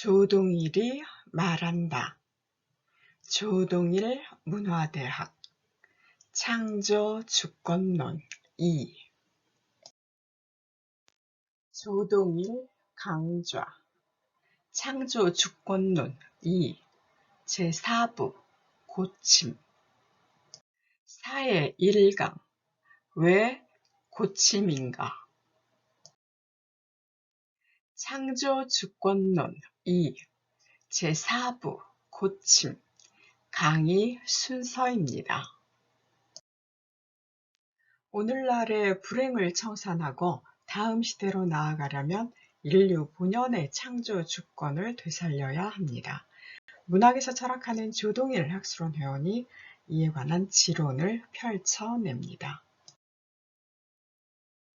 조동일이 말한다. 조동일 문화대학 창조 주권론 2 조동일 강좌 창조 주권론 2 제4부 고침. 사회 1강 왜 고침인가 창조 주권론 2 제4부 고침 강의 순서입니다. 오늘날의 불행을 청산하고 다음 시대로 나아가려면 인류 본연의 창조 주권을 되살려야 합니다. 문학에서 철학하는 조동일 학술원 회원이 이에 관한 지론을 펼쳐냅니다.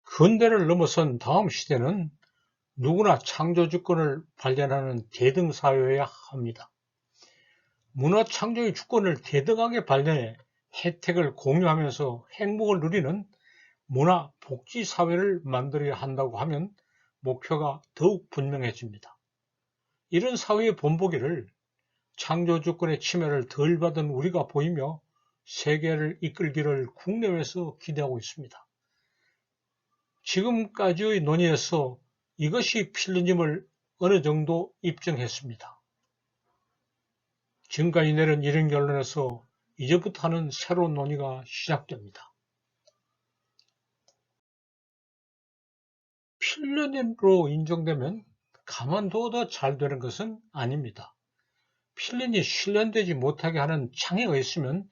근대를 넘어선 다음 시대는 누구나 창조주권을 발견하는 대등사회여야 합니다. 문화 창조의 주권을 대등하게 발견해 혜택을 공유하면서 행복을 누리는 문화 복지 사회를 만들어야 한다고 하면 목표가 더욱 분명해집니다. 이런 사회의 본보기를 창조주권의 침해를 덜 받은 우리가 보이며 세계를 이끌기를 국내외에서 기대하고 있습니다. 지금까지의 논의에서 이것이 필리님을 어느 정도 입증했습니다. 지금까지 내린 이런 결론에서 이제부터는 새로운 논의가 시작됩니다. 필린으로 인정되면 가만둬도 잘 되는 것은 아닙니다. 필린이 실현되지 못하게 하는 장애가 있으면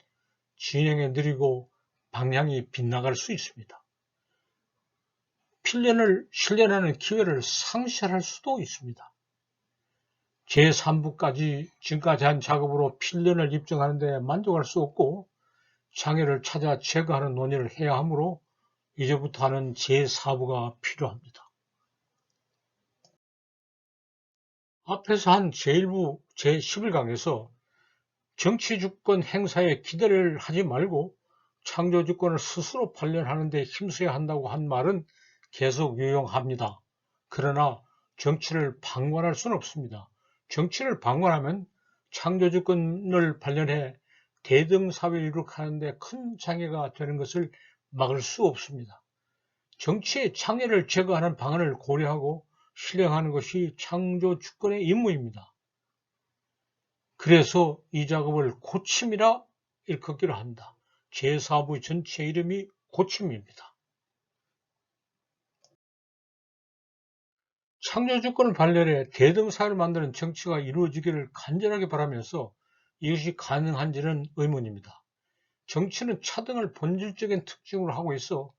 진행에 느리고 방향이 빗나갈 수 있습니다. 필련을 실현하는 기회를 상실할 수도 있습니다. 제3부까지 지금까지 한 작업으로 필련을 입증하는 데 만족할 수 없고 장애를 찾아 제거하는 논의를 해야 하므로 이제부터 하는 제4부가 필요합니다. 앞에서 한 제1부 제11강에서 정치주권 행사에 기대를 하지 말고 창조주권을 스스로 발견하는 데 힘써야 한다고 한 말은 계속 유용합니다. 그러나 정치를 방관할 수는 없습니다. 정치를 방관하면 창조주권을 발견해 대등사회를 이룩하는데 큰 장애가 되는 것을 막을 수 없습니다. 정치의 장애를 제거하는 방안을 고려하고 실행하는 것이 창조주권의 임무입니다. 그래서 이 작업을 고침이라 일컫기로 한다. 제4부 전체 이름이 고침입니다. 창조주권을 발견해 대등사회를 만드는 정치가 이루어지기를 간절하게 바라면서 이것이 가능한지는 의문입니다. 정치는 차등을 본질적인 특징으로 하고 있어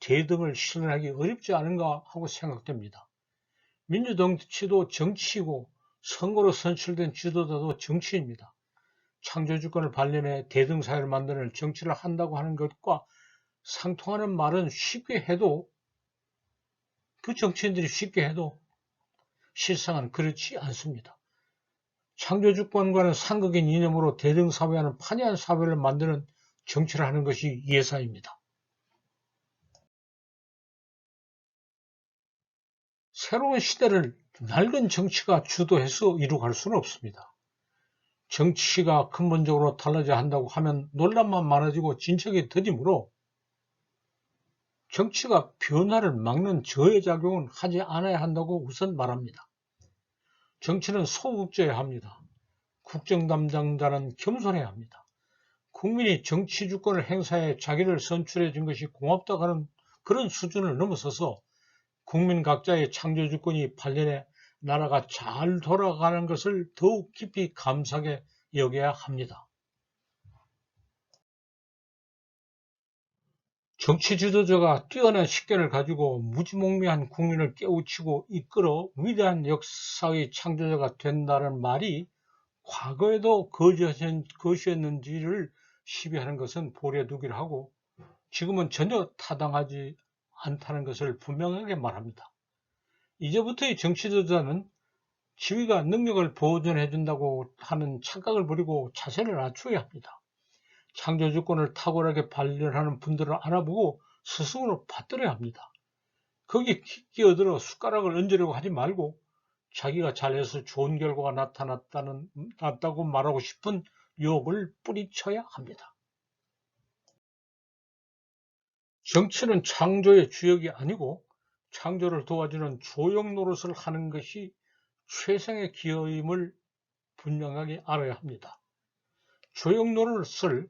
대등을 실현하기 어렵지 않은가 하고 생각됩니다. 민주정치도 정치이고 선거로 선출된 지도자도 정치입니다. 창조주권을 발견해 대등사회를 만드는 정치를 한다고 하는 것과 상통하는 말은 쉽게 해도 그 정치인들이 쉽게 해도 실상은 그렇지 않습니다. 창조주권과는 상극인 이념으로 대등사회와는 판이한 사회를 만드는 정치를 하는 것이 예사입니다. 새로운 시대를 낡은 정치가 주도해서 이루갈 수는 없습니다. 정치가 근본적으로 달라져야 한다고 하면 논란만 많아지고 진척이 더디므로 정치가 변화를 막는 저해작용은 하지 않아야 한다고 우선 말합니다. 정치는 소극적이어야 합니다. 국정 담당자는 겸손해야 합니다. 국민이 정치 주권을 행사해 자기를 선출해 준 것이 고맙다고 하는 그런 수준을 넘어서서 국민 각자의 창조 주권이 발견해 나라가 잘 돌아가는 것을 더욱 깊이 감사하게 여겨야 합니다. 정치 지도자가 뛰어난 식견을 가지고 무지몽매한 국민을 깨우치고 이끌어 위대한 역사의 창조자가 된다는 말이 과거에도 거짓이었는지를 시비하는 것은 보려두기를 하고 지금은 전혀 타당하지 않다는 것을 분명하게 말합니다. 이제부터의 정치 지도자는 지위가 능력을 보존해 준다고 하는 착각을 버리고 자세를 낮춰야 합니다. 창조주권을 탁월하게 발견하는 분들을 알아보고 스승으로 받들어야 합니다. 거기 끼어들어 숟가락을 얹으려고 하지 말고 자기가 잘해서 좋은 결과가 나타났다는, 났다고 말하고 싶은 욕을 뿌리쳐야 합니다. 정치는 창조의 주역이 아니고 창조를 도와주는 조형 노릇을 하는 것이 최상의 기여임을 분명하게 알아야 합니다. 조형 노릇을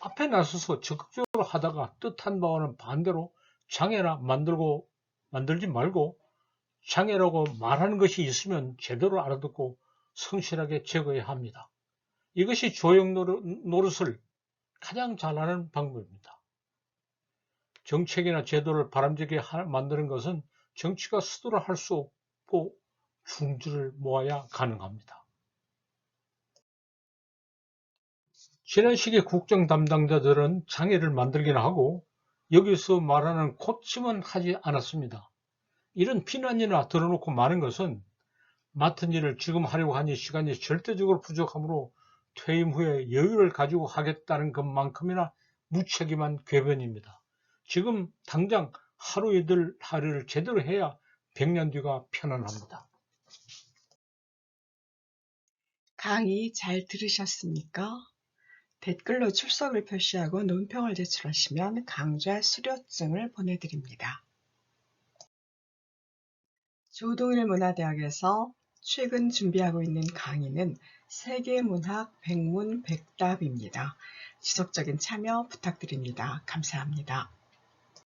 앞에 나서서 적극적으로 하다가 뜻한 바와는 반대로 장애나 만들고 만들지 말고 장애라고 말하는 것이 있으면 제대로 알아듣고 성실하게 제거해야 합니다. 이것이 조형 노릇을 가장 잘하는 방법입니다. 정책이나 제도를 바람직하게 만드는 것은 정치가 스스로 할수 없고 중지를 모아야 가능합니다. 지난 시기 국정 담당자들은 장애를 만들긴 하고 여기서 말하는 고침은 하지 않았습니다. 이런 비난이나 들어놓고 많은 것은 맡은 일을 지금 하려고 하니 시간이 절대적으로 부족하므로 퇴임 후에 여유를 가지고 하겠다는 것만큼이나 무책임한 궤변입니다. 지금 당장 하루 이들 하루를 제대로 해야 100년 뒤가 편안합니다. 강의 잘 들으셨습니까? 댓글로 출석을 표시하고 논평을 제출하시면 강좌 수료증을 보내드립니다. 조동일 문화대학에서 최근 준비하고 있는 강의는 세계문학 백문 백답입니다. 지속적인 참여 부탁드립니다. 감사합니다.